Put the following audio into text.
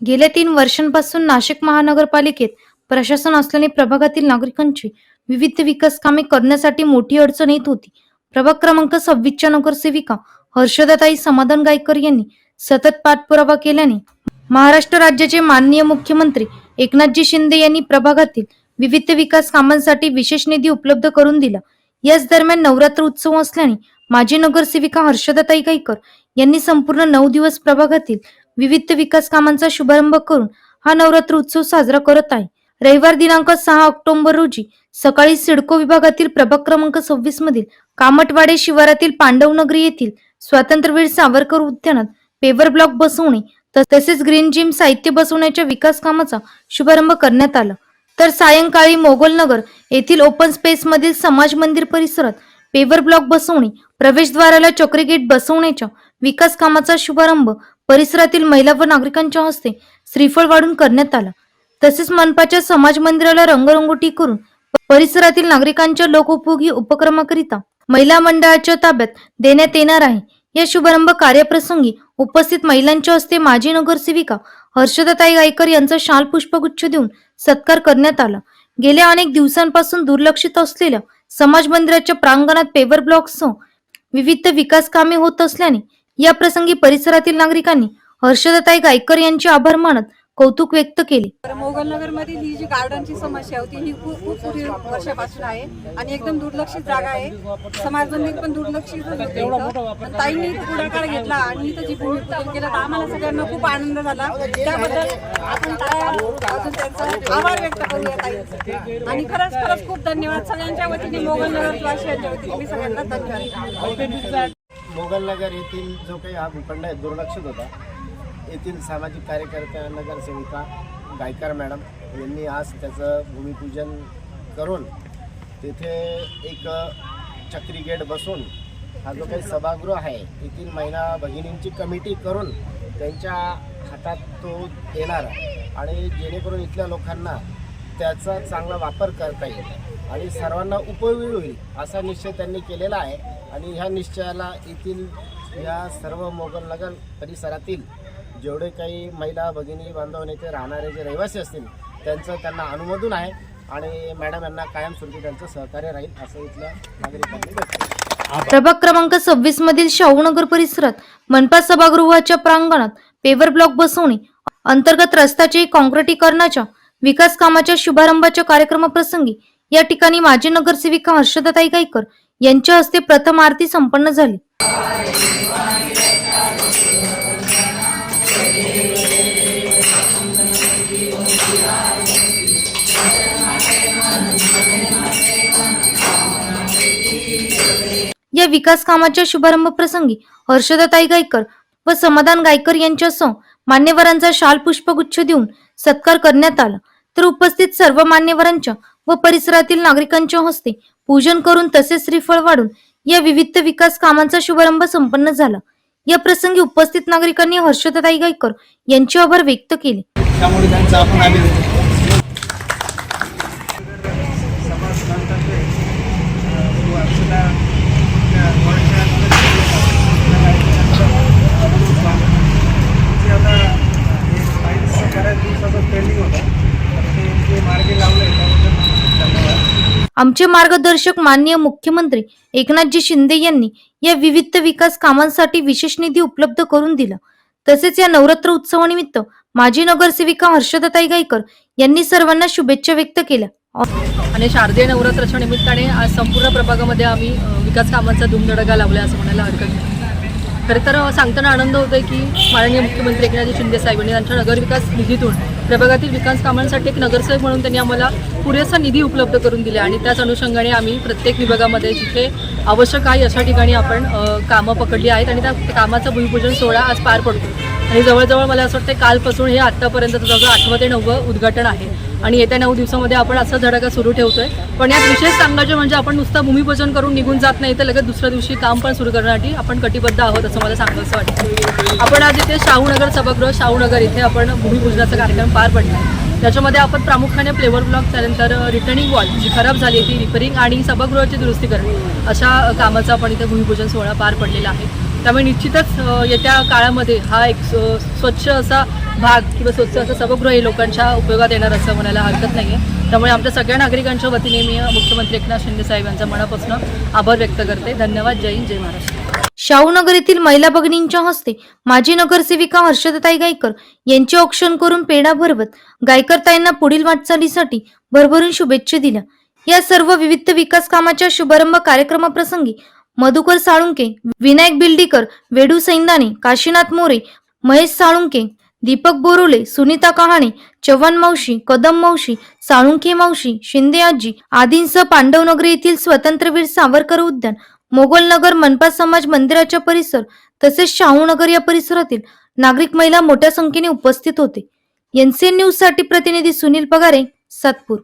गेल्या तीन वर्षांपासून नाशिक महानगरपालिकेत प्रशासन असल्याने प्रभागातील नागरिकांची विविध विकास कामे करण्यासाठी मोठी अडचण येत होती. प्रभाग क्रमांक सव्वीसच्या नगरसेविका हर्षदाताई समाधान गायकर यांनी सतत पाठपुरावा केल्याने महाराष्ट्र राज्याचे माननीय मुख्यमंत्री एकनाथजी शिंदे यांनी प्रभागातील विविध विकास कामांसाठी विशेष निधी उपलब्ध करून दिला. याच दरम्यान नवरात्र उत्सव असल्याने माजी नगरसेविका हर्षदाताई गायकर यांनी संपूर्ण नऊ दिवस प्रभागातील विविध विकास कामांचा शुभारंभ करून हा नवरात्र उत्सव साजरा करत आहे. रविवार दिनांक सहा ऑक्टोबर रोजी सकाळी सिडको विभागातील प्रभाग क्रमांक सव्वीस मधील कामटवाडे शिवारातील पांडवनगरी येथील स्वातंत्र्यवीर सावरकर उद्यानात पेवर ब्लॉक बसवणे तसेच ग्रीन जिम साहित्य बसवण्याच्या विकास कामाचा शुभारंभ करण्यात आला. तर सायंकाळी मोगलनगर येथील ओपन स्पेस मधील समाज मंदिर परिसरात पेवर ब्लॉक बसवणे प्रवेशद्वाराला चक्री गेट बसवण्याच्या विकास कामाचा शुभारंभ परिसरातील महिला व नागरिकांच्या हस्ते श्रीफळ वाढून करण्यात आला. तसेच मनपाच्या समाज मंदिराला रंगरंगोटी करून परिसरातील नागरिकांच्या लोकोपयोगी उपक्रमाकरिता महिला मंडळाच्या ताब्यात देण्यात येणार आहे. या शुभारंभ कार्यप्रसंगी उपस्थित महिलांच्या हस्ते माजी नगरसेविका हर्षदाताई गायकर यांचा शाल पुष्पगुच्छ देऊन सत्कार करण्यात आला. गेल्या अनेक दिवसांपासून दुर्लक्षित असलेल्या समाज मंदिराच्या प्रांगणात पेवर ब्लॉकसह विविध विकास कामे होत असल्याने या प्रसंगी परिसरातील नागरिकांनी हर्षदाताई गायकर यांचे आभार मानत कौतुक व्यक्त केले. तर मोगलनगर मधील ही जी गार्डनची समस्या होती ही खूप खूप पूर्वी वर्षापासून आहे आणि एकदम दुर्लक्षित जागा आहे. समाजबंधी पण दुर्लक्षित होते इथं. पण ताईंनी इथं पुढाकार घेतला आणि इथं जी भूमिपूजन केलं तर आम्हाला सगळ्यांना खूप आनंद झाला. त्याबद्दल आपण टाळ्या अजून त्यांचा आभार व्यक्त करूया ताईंचे आणि खरंच खरंच खूप धन्यवाद. सगळ्यांच्या वतीने मोगलनगर वासियांच्या वतीने मी सगळ्यांना धन्यवाद मोगलनगर येथील जो काही हा भूखंड आहे दुर्लक्षित होता. येथील सामाजिक कार्यकर्त्या नगरसेविका गायकर मॅडम यांनी आज त्याचं भूमिपूजन करून तेथे एक चक्री गेट बसून हा जो काही सभागृह आहे येथील महिला भगिनींची कमिटी करून त्यांच्या हातात तो देणार आणि जेणेकरून इथल्या लोकांना त्याचा चांगला वापर करता येईल आणि सर्वांना उपयोगी होईल असा निश्चय त्यांनी केलेला आहे. आणि ह्या निश्चयाला येथील या सर्व मोगलनगर परिसरातील जेवढे काही महिला भगिनी बांधव नेते राहणारे जे रहिवासी असतील त्यांचं त्यांना अनुमोदन आहे. आणि मॅडम यांना कायमस्वरूपी त्यांचं सहकार्य राहील असं इथल्या नागरिकांनी व्यक्त प्रभाग क्रमांक सव्वीस मधील शाहूनगर परिसरात मनपा सभागृहाच्या प्रांगणात पेवर ब्लॉक बसवणे अंतर्गत रस्त्याचे काँक्रिटीकरणाच्या विकास कामाच्या शुभारंभाच्या कार्यक्रमाप्रसंगी या ठिकाणी माजी नगरसेविका हर्षदाताई गायकर यांच्या हस्ते प्रथम आरती संपन्न झाली. या विकास कामाच्या शुभारंभ प्रसंगी हर्षदाताई गायकर व समाधान गायकर यांच्यासह मान्यवरांचा शाल पुष्पगुच्छ देऊन सत्कार करण्यात आला. तर उपस्थित सर्व मान्यवरांच्या व परिसरातील नागरिकांच्या हस्ते पूजन करून तसेच श्रीफळ वाढून या विविध विकास कामांचा शुभारंभ संपन्न झाला. या प्रसंगी उपस्थित नागरिकांनी हर्षदाताई गायकर यांचे आभार व्यक्त केले. त्यामुळे त्यांचा आपण अभिनंदन करू. जे आता हे फाईल्स बऱ्याच दिवसाचं पेंडिंग होतं तर ते जे मार्गी लावलं आहे त्याबद्दल धन्यवाद आमचे मार्गदर्शक माननीय मुख्यमंत्री एकनाथजी शिंदे यांनी या विविध विकास कामांसाठी विशेष निधी उपलब्ध करून दिला. तसेच या नवरात्र उत्सवानिमित्त माजी नगरसेविका हर्षदाताई गायकर यांनी सर्वांना शुभेच्छा व्यक्त केल्या. आणि शारदीय नवरात्राच्या निमित्ताने आज संपूर्ण प्रभागामध्ये आम्ही विकास कामांचा धुमधडका लावला असं म्हणायला हरकत नाही. खरं तर सांगताना आनंद होतोय की माननीय मुख्यमंत्री एकनाथजी शिंदे साहेब यांनी त्यांच्या नगरविकास निधीतून प्रभागातील विकास कामांसाठी एक नगरसेवक म्हणून त्यांनी आम्हाला पुरेसा निधी उपलब्ध करून दिला आणि त्याच अनुषंगाने आम्ही प्रत्येक विभागामध्ये जिथे आवश्यक आहे अशा ठिकाणी आपण कामं पकडली आहेत आणि त्या कामाचा भूमिपूजन सोहळा आज पार पडतो. आणि जवळजवळ मला असं वाटतं कालपासून हे आत्तापर्यंतचं जवळजवळ आठवं ते नववं उद्घाटन आहे. आणि येत्या नऊ दिवसामध्ये आपण असा धडाका सुरू ठेवतोय. पण यात विशेष सांगायचे म्हणजे आपण नुसतं भूमिपूजन करून निघून जात नाही तर लगेच दुसऱ्या दिवशी काम पण सुरू करण्यासाठी आपण कटिबद्ध आहोत असं मला सांगायचं वाटतं. आपण आज इथे शाहूनगर सभागृह शाहूनगर इथे आपण भूमिपूजनाचा कार्यक्रम पार पडला त्याच्यामध्ये आपण प्रामुख्याने फ्लेवर ब्लॉक त्यानंतर रिटर्निंग वॉल जी खराब झाली ती रिपेरिंग आणि सभागृहाची दुरुस्ती करणे अशा कामाचा आपण इथे भूमिपूजन सोहळा पार पडलेला आहे. त्यामुळे निश्चितच येत्या काळामध्ये हा एक स्वच्छ असा भाग किंवा स्वच्छता सभागृह लोकांच्या उपयोगात येणार असं म्हणायला हरकत नाही आहे त्यामुळे आमच्या सगळ्या नागरिकांच्या वतीने मी मुख्यमंत्री एकनाथ शिंदे साहेब यांचा मनापासून आभार व्यक्त करते. धन्यवाद. जय हिंद जय महाराष्ट्र. शाहूनगर येथील महिला भगिनींच्या हस्ते माजी नगरसेविका हर्षदताई गायकर यांचे औक्षण करून पेढा भरवत गायकरताईंना पुढील वाटचालीसाठी भरभरून शुभेच्छा दिल्या. या सर्व विविध विकास कामाच्या शुभारंभ कार्यक्रमाप्रसंगी मधुकर साळुंके विनायक बिल्डीकर वेडू सैंदाने काशीनाथ मोरे महेश साळुंके दीपक बोरोले सुनीता कहाणे चव्हाण मावशी कदम मावशी साळुंखे मावशी शिंदे आजी आदींसह पांडवनगर येथील स्वतंत्रवीर सावरकर उद्यान मोगलनगर मनपा समाज मंदिराच्या परिसर तसेच शाहूनगर या परिसरातील नागरिक महिला मोठ्या संख्येने उपस्थित होते. एनसीएन न्यूजसाठी प्रतिनिधी सुनील पगारे सातपूर.